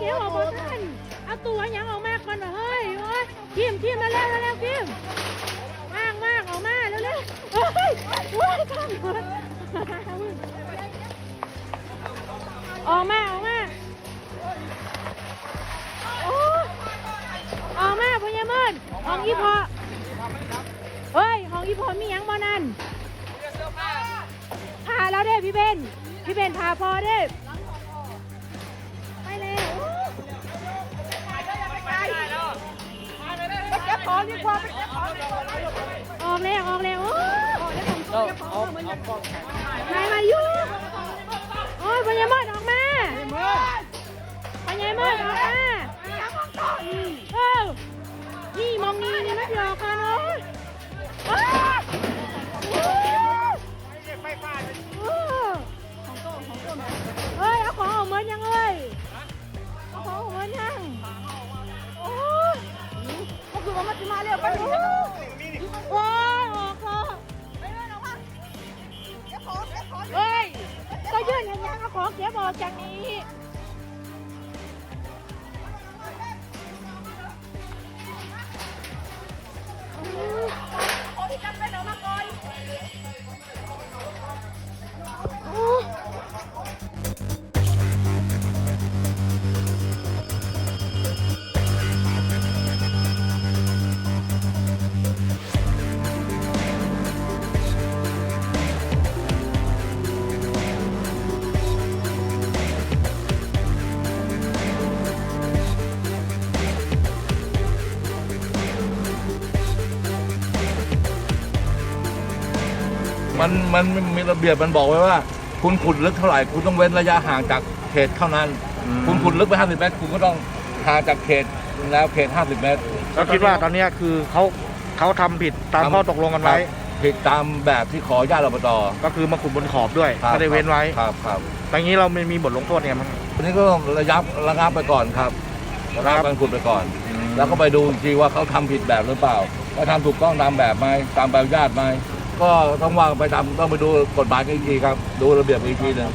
เก็บออกมาทันเอาตัวยังออกมาก่อนเฮ้ยโอ้ยคิมคิมมาแล้วมาแล้วคิมว่างว่างออกมาเร็วเร็วเฮ้ยโอ้ยข้ามหมดออกมาออกมาโอ้ออกมาพญามอนห้องอีพอเฮ้ยห้องอีพอมียังบ่นั่นพาแล้วเด้พี่เบนพี่เบนพาพอเด้ เก็บของดีกว่าออกแล้วออกแล้วออกแล้วโอ้ยเราเอาเอากล้องนายมาอยู่โอ้ยพญามอนออกมาพญามอนออกมาเออนี่มองนี่นี่มันหลอกกันโอ้ย ของเก็บออกจากนี้ มันมันมันมีระเบียบมันบอกไว้ว่า คุณขุดลึกเท่าไหร่คุณต้องเว้นระยะห่างจากเขตเท่านั้น คุณขุดลึกไป 50 เมตร คุณก็ต้องห่างจากเขตแล้วเขต 50 เมตรเราคิดว่าตอนเนี้ยคือเขาเขาทำผิดตามข้อตกลงกันไว้ผิดตามแบบที่ขออนุญาตอบตก็คือมาขุดบนขอบด้วยครับไม่ได้เว้นไว้ครับครับตอนนี้เราไม่มีบทลงโทษเนี่ยมั้งทีนี้ก็ต้องระยับระงับไปก่อนครับระงับครับการขุดไปก่อน แล้วก็ไปดูอีกทีว่าเขาทำผิดแบบหรือเปล่าว่าทำถูกต้องตามแบบไหมตามใบอนุญาตไหม ก็ต้องว่าไปตามต้องไปดูกฎหมายกันอีกทีครับ ดูระเบียบอีกทีหนึง